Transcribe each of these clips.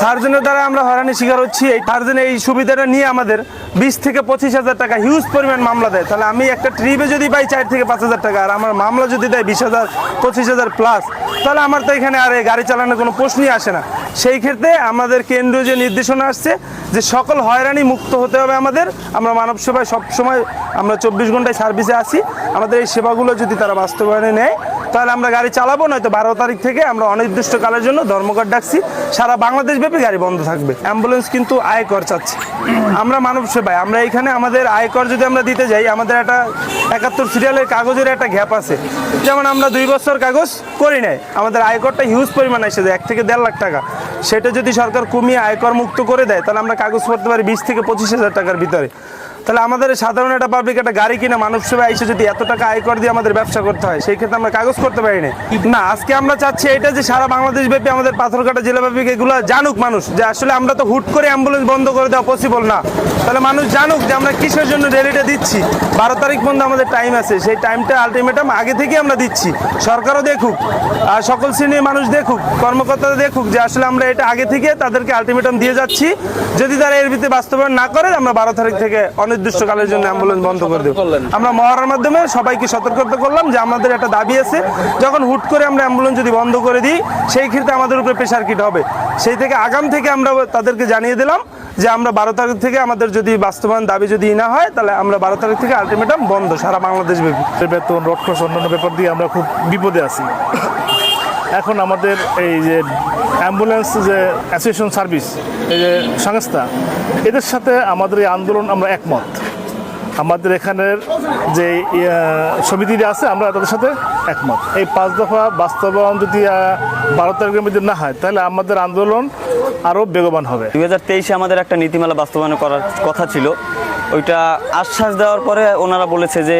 সার্জনের দ্বারা আমরা হয়রানি শিকার হচ্ছি। এই সার্জন এই সুবিধাটা নিয়ে আমাদের বিশ থেকে পঁচিশ হাজার টাকা হিউজ পরিমাণ মামলা দেয়। তাহলে আমি একটা ট্রিপে যদি পাই চার থেকে পাঁচ হাজার টাকা, আর আমার মামলা যদি দেয় বিশ হাজার, পঁচিশ হাজার প্লাস তাহলে আমার তো এখানে আর গাড়ি চালানোর কোনো প্রশ্নই আসে না। সেই ক্ষেত্রে আমাদের কেন্দ্রীয় যে নির্দেশনা আসছে, যে সকল হয়রানি মুক্ত হতে হবে আমাদের। আমরা মানব সেবায় সবসময় আমরা চব্বিশ ঘন্টায় সার্ভিসে আসি আমাদের এই সেবাগুলো যদি তারা বাস্তবায়নে নেয় তাহলে আমরা গাড়ি চালাবো, নয়তো বারো তারিখ থেকে আমরা অনির্দিষ্টকালের জন্য ধর্মঘট ডাকছি। সারা বাংলাদেশ ব্যাপী গাড়ি বন্ধ থাকবে। অ্যাম্বুলেন্স কিন্তু আয়কর চাচ্ছে। আমরা মানব সেবায়, আমরা এখানে আমাদের আয়কর যদি আমরা দিতে যাই, আমাদের একটা একাত্তর সিরিয়ালের কাগজের একটা গ্যাপ আছে। যেমন আমরা দুই বছর কাগজ করি নাই, আমাদের আয়করটা হিউজ পরিমাণ এসে যায়, এক থেকে দেড় লাখ টাকা। সেটা যদি সরকার কমিয়ে আয়কর মুক্ত করে দেয়, তাহলে আমরা কাগজ করতে পারি বিশ থেকে পঁচিশ হাজার টাকার ভিতরে। তাহলে আমাদের সাধারণ একটা পাবলিক একটা গাড়ি কিনে মানুষ সেবায় এসে যদি এত টাকা আয় করে দিয়ে আমাদের ব্যবসা করতে হয়, সেই ক্ষেত্রে আমরা কাগজ করতে পারি না। না, আজকে আমরা চাচ্ছি এটা যে সারা বাংলাদেশ ব্যাপী আমাদের পাথরঘাটা জেলাব্যাপী এগুলো জানুক মানুষ, যে আসলে আমরা তো হুট করে অ্যাম্বুলেন্স বন্ধ করে দেওয়া পসিবল না। তাহলে মানুষ জানুক যে আমরা কিসের জন্য রেলিটা দিচ্ছি। বারো তারিখ পর্যন্ত আমাদের টাইম আছে, সেই টাইমটা আলটিমেটাম আগে থেকে আমরা দিচ্ছি। সরকারও দেখুক, আর সকল শ্রেণির মানুষ দেখুক, কর্মকর্তারা দেখুক যে আসলে আমরা এটা আগে থেকে তাদেরকে আলটিমেটাম দিয়ে যাচ্ছি। যদি তারা এর ভিত্তিতে বাস্তবায়ন না করে, আমরা বারো তারিখ থেকে অনির্দিষ্টকালের জন্য অ্যাম্বুলেন্স বন্ধ করে দেবো। আমরা মহড়ার মাধ্যমে সবাইকে সতর্কতা করলাম যে আমাদের একটা দাবি আছে যখন হুট করে আমরা অ্যাম্বুলেন্স যদি বন্ধ করে দিই সেই ক্ষেত্রে আমাদের উপরে প্রেশার কিট হবে। সেই থেকে আগাম থেকে আমরা তাদেরকে জানিয়ে দিলাম যে আমরা বারো তারিখ থেকে আমাদের যদি বাস্তবায়ন দাবি যদি না হয় তাহলে আমরা বারো তারিখ থেকে আলটিমেটাম বন্ধ সারা বাংলাদেশ ব্যাপী। বেতন রড খরচ অন্যান্য ব্যাপার দিয়ে আমরা খুব বিপদে আছি। এখন আমাদের এই যে অ্যাম্বুলেন্স যে অ্যাসোসিয়েশন সার্ভিস, এই যে সংস্থা, এদের সাথে আমাদের এই আন্দোলন আমরা একমত। আমাদের এখানের যে সমিতিটা আছে, আমরা তাদের সাথে একমত। এই পাঁচ দফা বাস্তবায়ন যদি বারো তারিখের মধ্যে না হয়, তাহলে আমাদের আন্দোলন আরও বেগবান হবে। দুই হাজার তেইশে আমাদের একটা নীতিমালা বাস্তবায়ন করার কথা ছিল। ওইটা আশ্বাস দেওয়ার পরে ওনারা বলেছে যে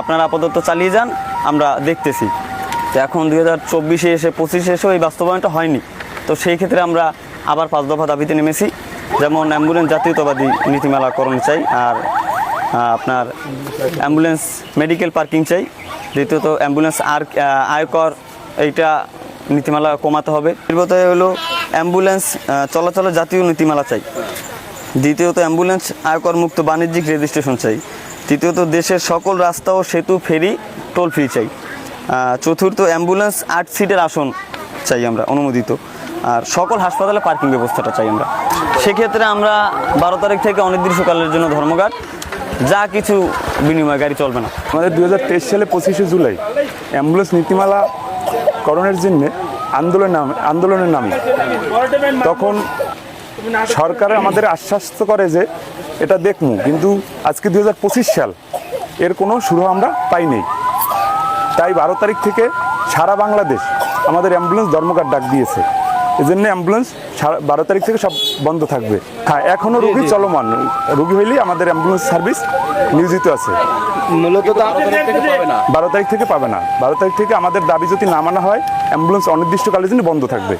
আপনারা আপাতত চালিয়ে যান, আমরা দেখতেছি। তো এখন দুই হাজার চব্বিশে এসে পঁচিশে এসেও এই বাস্তবায়নটা হয়নি। তো সেই ক্ষেত্রে আমরা আবার পাঁচ দফা দাবিতে নেমেছি। যেমন অ্যাম্বুলেন্স, জাতীয়তাবাদী নীতিমালাকরণ চাই আর আপনার অ্যাম্বুলেন্স মেডিকেল পার্কিং চাই। দ্বিতীয়ত অ্যাম্বুলেন্স আর আয়কর এইটা নীতিমালা কমাতে হবে। নির্গত হলো অ্যাম্বুলেন্স চলাচলের জাতীয় নীতিমালা চাই। দ্বিতীয়ত অ্যাম্বুলেন্স আয়কর মুক্ত বাণিজ্যিক রেজিস্ট্রেশন চাই। তৃতীয়ত দেশের সকল রাস্তা ও সেতু ফেরি টোল ফ্রি চাই। চতুর্থ অ্যাম্বুলেন্স আট সিটের আসন চাই আমরা, অনুমোদিত। আর সকল হাসপাতালে পার্কিং ব্যবস্থাটা চাই আমরা। সেক্ষেত্রে আমরা বারো তারিখ থেকে অনির্দিষ্টকালের জন্য ধর্মঘাট। যা কিছু বিনিময় গাড়ি চলবে না। আমাদের দুই হাজার তেইশ সালে পঁচিশে জুলাই অ্যাম্বুলেন্স নীতিমালা করণের জন্য আন্দোলন নাম আন্দোলনের নামে। তখন সরকার আমাদের আশ্বস্ত করে যে এটা দেখমু, কিন্তু আজকে দু হাজার পঁচিশ সাল এর কোনো শুরু আমরা পাইনি। তাই বারো তারিখ থেকে সারা বাংলাদেশ আমাদের অ্যাম্বুলেন্স ধর্মঘাট ডাক দিয়েছে। এই এজন্য অ্যাম্বুলেন্স বারো তারিখ থেকে সব বন্ধ থাকবে। হ্যাঁ এখনও রুগী চলমান। রুগী হইলেই আমাদের অ্যাম্বুলেন্স সার্ভিস নিয়োজিত আছে। মূলত তো থেকে পাবে না। বারো তারিখ থেকে পাবে না। বারো তারিখ থেকে আমাদের দাবি যদি না মানা হয় অ্যাম্বুলেন্স অনির্দিষ্টকালের জন্য বন্ধ থাকবে।